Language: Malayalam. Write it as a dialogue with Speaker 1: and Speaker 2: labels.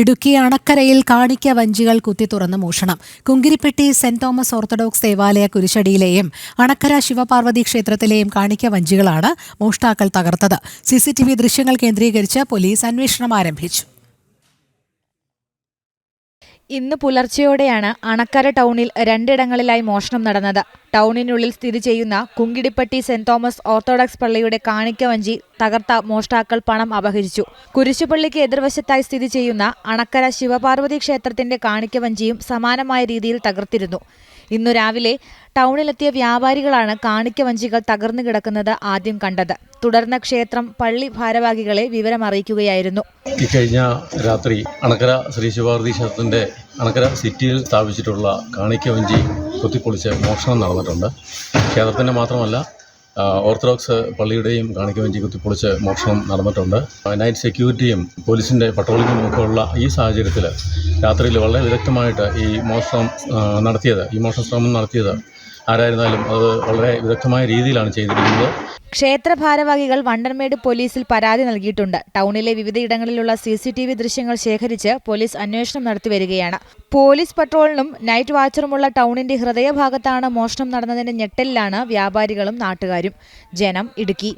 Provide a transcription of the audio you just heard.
Speaker 1: ഇടുക്കി അണക്കരയിൽ കാണിക്ക വഞ്ചികൾ കുത്തി തുറന്ന് മോഷണം. കുങ്കിരിപ്പെട്ടി സെന്റ് തോമസ് ഓർത്തഡോക്സ് ദേവാലയ കുരിശടിയിലെയും അണക്കര ശിവപാർവതി ക്ഷേത്രത്തിലെയും കാണിക്ക വഞ്ചികളാണ് മോഷ്ടാക്കൾ തകർത്തത്. സിസിടിവി ദൃശ്യങ്ങൾ കേന്ദ്രീകരിച്ച് പോലീസ് അന്വേഷണം ആരംഭിച്ചു.
Speaker 2: ഇന്ന് പുലർച്ചെയോടെയാണ് അണക്കര ടൗണിൽ രണ്ടിടങ്ങളിലായി മോഷണം നടന്നത്. ടൗണിനുള്ളിൽ സ്ഥിതി ചെയ്യുന്ന കുങ്കിടിപ്പട്ടി സെന്റ് തോമസ് ഓർത്തഡോക്സ് പള്ളിയുടെ കാണിക്കവഞ്ചി തകർത്ത മോഷ്ടാക്കൾ പണം അപഹരിച്ചു. കുരിശുപള്ളിക്ക് എതിർവശത്തായി സ്ഥിതി ചെയ്യുന്ന അണക്കര ശിവപാർവതി ക്ഷേത്രത്തിന്റെ കാണിക്കവഞ്ചിയും സമാനമായ രീതിയിൽ തകർത്തിരുന്നു. ഇന്നു രാവിലെ ടൗണിലെത്തിയ വ്യാപാരികളാണ് കാണിക്ക വഞ്ചികൾ തകർന്നു കിടക്കുന്നത് ആദ്യം കണ്ടത്. തുടർന്ന് ക്ഷേത്രം പള്ളി ഭാരവാഹികളെ വിവരമറിയിക്കുകയായിരുന്നു
Speaker 3: ഇക്കഴിഞ്ഞ രാത്രി അണക്കര ശ്രീ ശിവാർതി ക്ഷേത്രത്തിന്റെ അണക്കര സിറ്റിയിൽ സ്ഥാപിച്ചിട്ടുള്ള കാണിക്ക വഞ്ചി കൊത്തിപ്പൊളിച്ച് മോഷണം നടന്നിട്ടുണ്ട്. ക്ഷേത്രത്തിന്റെ മാത്രമല്ല ഓർത്തഡോക്സ് പള്ളിയുടെയും കാണിക്കവഞ്ചി കുത്തിപ്പൊളിച്ച് മോഷണം നടന്നിട്ടുണ്ട്. നൈറ്റ് സെക്യൂരിറ്റിയും പോലീസിന്റെ പട്രോളിങ്ങും ഒക്കെ ഉള്ള ഈ സാഹചര്യത്തിൽ രാത്രിയിൽ വളരെ വിദഗ്ധമായിട്ട് ഈ മോഷണം നടത്തിയത് ഈ മോഷണ ശ്രമം നടത്തിയത് ആരായിരുന്നാലും അത് വളരെ വിദഗ്ധമായ രീതിയിലാണ് ചെയ്തിരിക്കുന്നത്.
Speaker 2: ക്ഷേത്ര ഭാരവാഹികൾ വണ്ടർമേട് പോലീസിൽ പരാതി നൽകിയിട്ടുണ്ട്. ടൗണിലെ വിവിധയിടങ്ങളിലുള്ള സി സി ടി വി ദൃശ്യങ്ങൾ ശേഖരിച്ച് പോലീസ് അന്വേഷണം നടത്തിവരികയാണ് പോലീസ് പട്രോളിനും നൈറ്റ് വാച്ചറുമുള്ള ടൗണിന്റെ ഹൃദയഭാഗത്താണ് മോഷണം നടന്നതിന്റെ ഞെട്ടലിലാണ് വ്യാപാരികളും നാട്ടുകാരും. ജനം ഇടുക്കി.